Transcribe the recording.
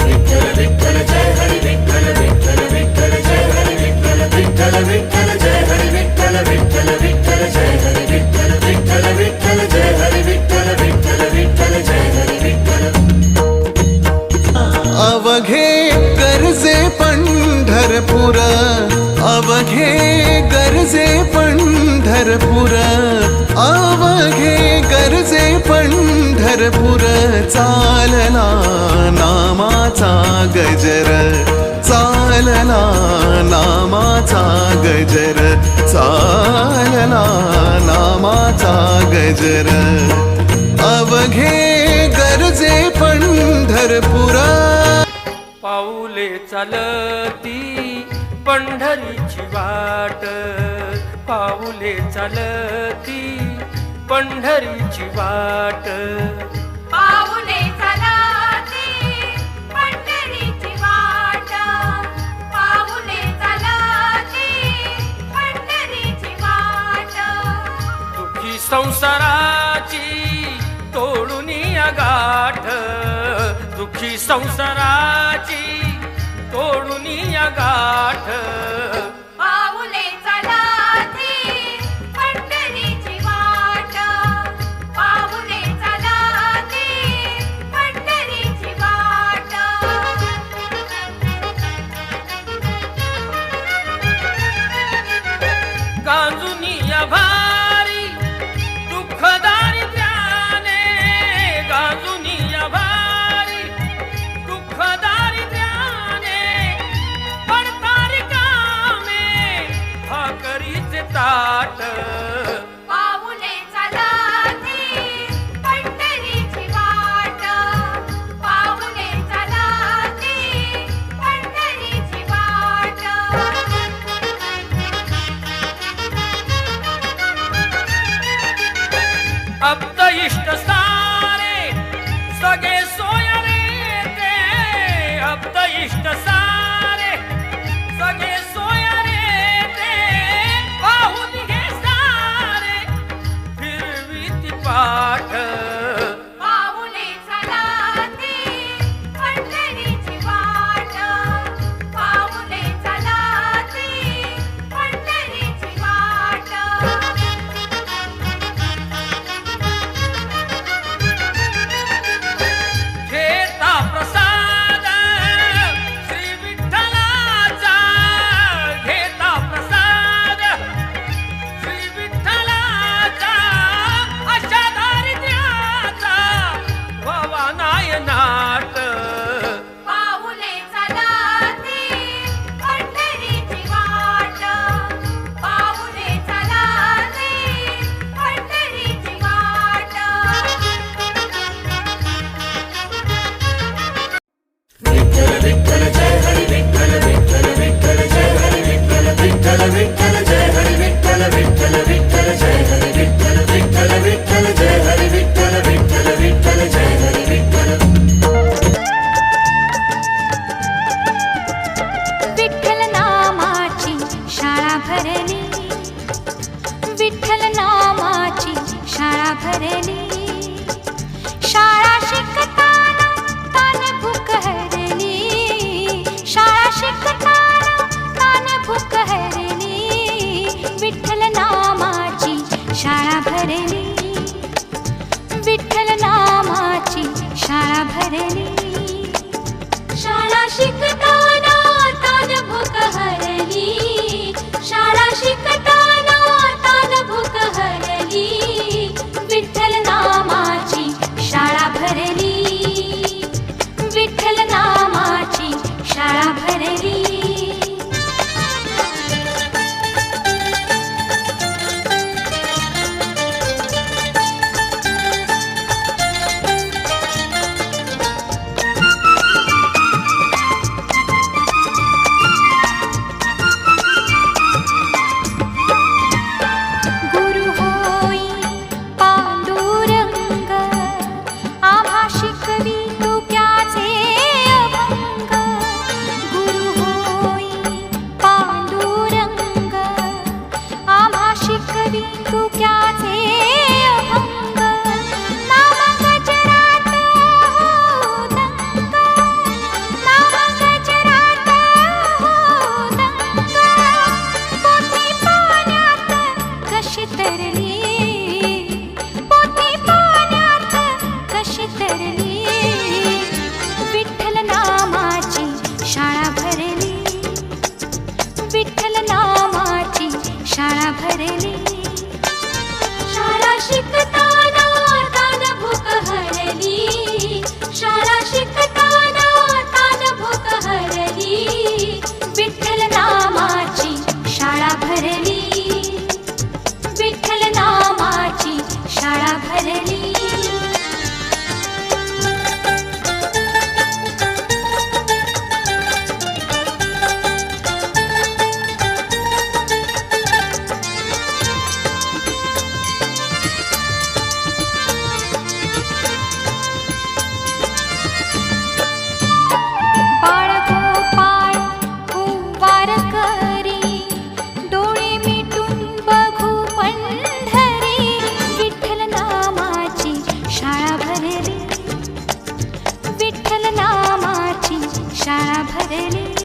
विठ्ठल विठ्ठल जय हरि विठ्ठल विठ्ठल विठ्ठल जय हरि विठ्ठल विठ्ठल विठ्ठल अवघे गर्जे पंढरपुर, अवघे गर्जे पंढरपुर, अवघे गर्जे पंढ पंढरपूर चालला नामाचा गजर. चालला नामाचा गजर. चालला नामाचा गजर. अवघे गरजे पंढरपुरा. पाऊले चालती पंढरीची वाट. पाऊले चालती पंढरीची वाट. पाऊले चालती पंढरीची वाट. पाऊले चालती पंढरीची वाट. दुखी संसाराची तोडून गाठ दुखी संसाराची तोडून गाठ अब्द इष्ट सारे सगे सोयरे ते। अब्द इष्ट सारे सगे धरणी तेरे